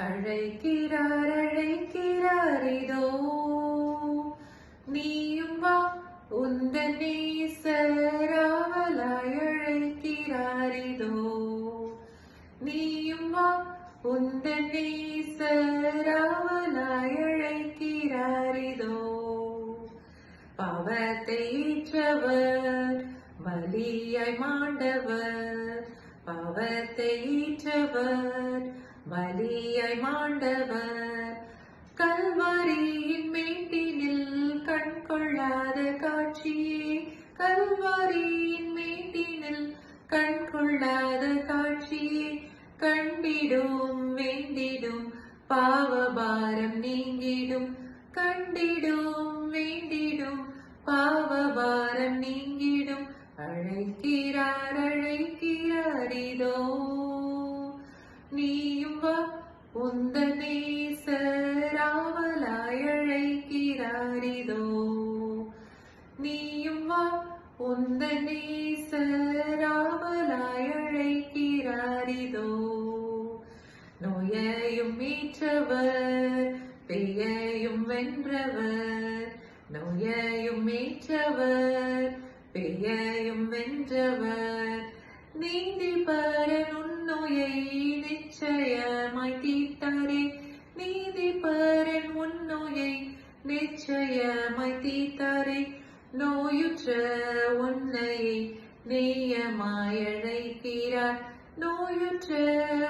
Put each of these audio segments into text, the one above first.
அழைக்கிறார் அழைக்கிறார் இதோ. நீயும் வா உந்த நேசராவலாய் அழைக்கிறார் இதோ. நீயும் வா உந்த நேசராவலாய் அழைக்கிறார் இதோ. பாவத்தை ஈற்றவர் வலியாய் மாண்டவர் பாவத்தை ஈற்றவர் வலியாய் மாண்டவர். கல்வாரியின் மேட்டினில் கண் கொள்ளாத காட்சியே. கல்வாரியின் மேட்டினில் கண் கொள்ளாத காட்சியே. கண்டிடும் வேண்டிடும் பாவபாரம் நீங்கிடும். கண்டிடும் வேண்டிடும் பாவபாரம் நீங்கிடும். அழைக்கிறார் அழைக்கிறார் இதோ. நீயும் வா உந்த நேசராவலாயழைக்கிறாரிதோ நீயும் வா உந்த நேசராவலாயழைக்கிறாரிதோ நோயையும் மீற்றவர் பெயையும் வென்றவர் நோயையும் மீற்றவர் பெயையும் வென்றவர் நீதி பரன் உன்நோயை நிச்சயமாய் தீர்த்தாரே. நீதி பரன் உன்நோயை நிச்சயமாய் தீர்த்தாரே. நோயுற்ற உன்னை நேயமாய் அழைக்கிறார். நோயுற்ற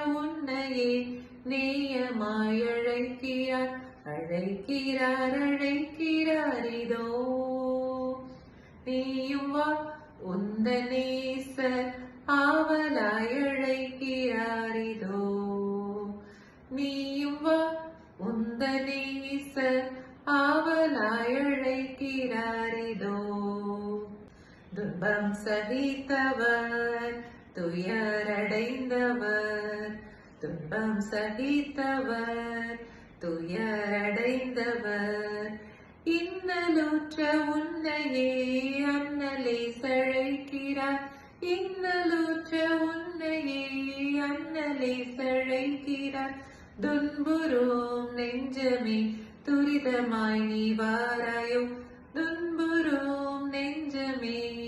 உன்னையே நேயமாய் அழைக்கிறார். அழைக்கிறார் அழைக்கிறார் இதோ. நீயும் வா உந்த நேசர் ஆவலாய் அழைக்கிறார். துன்பம் சகித்தவர் துயரடைந்தவர். துன்பம் சகித்தவர் துயரடைந்தவர். இன்னலுற்ற உன்னையே அண்ணலை சழைக்கிறார். இன்னலுற்ற உன்னையே அண்ணலை சழைக்கிறார். துன்புறும் நெஞ்சமே துரிதமாய் நீ வாராயோ. துன்புறும் நெஞ்சமே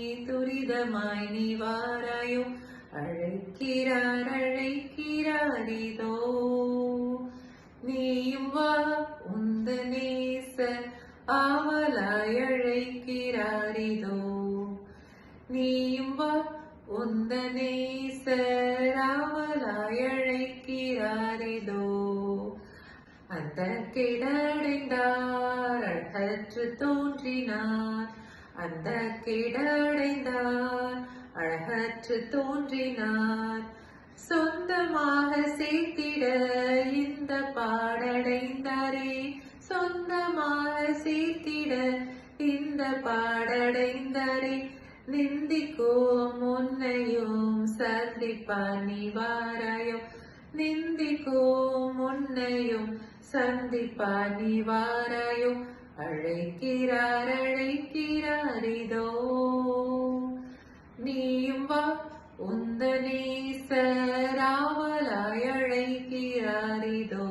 விதமாய் நீ வாராயோ அழைக்கிறார் அழைக்கிறார் இதோ நீயும் வா உந்த நேச ஆவலாய் அழைக்கிறார் இதோ நீயும் வா உந்த நேசராவலாய் அழைக்கிறார் இதோ அந்த கிடடைந்தார் அழகற்று தோன்றினார் அந்த கிடடைந்தார். அழகற்று தோன்றினார். சொந்தமாக சேர்த்திட இந்த பாடடைந்தாரே. சொந்தமாக சேர்த்திட இந்த பாடடைந்தாரே. நிந்திக்கும் உன்னையும் சந்திப்பார் நீ வாராயும் நிந்திக்கும் உன்னையும் சந்திப்பார் நீ அழைக்கிறார் அழைக்கிறார் இதோ. நீயும் வா உந்த நேசராவலாய் அழைக்கிறார் இதோ.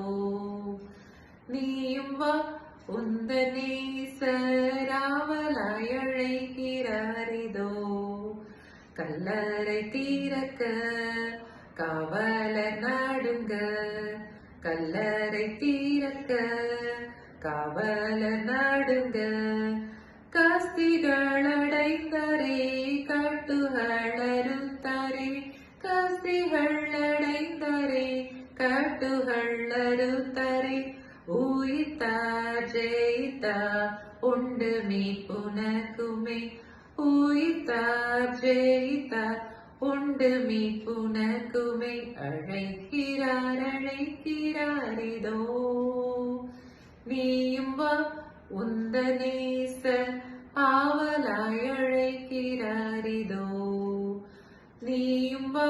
நீயும் வா உந்த நேசராவலாய் அழைக்கிறார் இதோ. கல்லறை தீரக்க காவல நாடுங்க. கல்லறை தீரக்க காவல நாடுங்க. காஸ்திகள் அடைந்தாரே காட்டுகள் அறுத்தாரே. காஸ்திகள் அடைந்தாரே காட்டுகள் அறுத்தாரே. ஊயித்தா ஜெயித்தா உண்டு மீட்புனக்குமே உயிர்த்தார் ஜெயித்தார் உண்டு மீட்புனக்குமே அழைக்கிறார் அழைக்கிறார் இதோ. நீயும் வா உந்த நேச ஆவலாய் அழைக்கிறார் நீயும் வா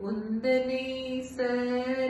உந்த நேசர்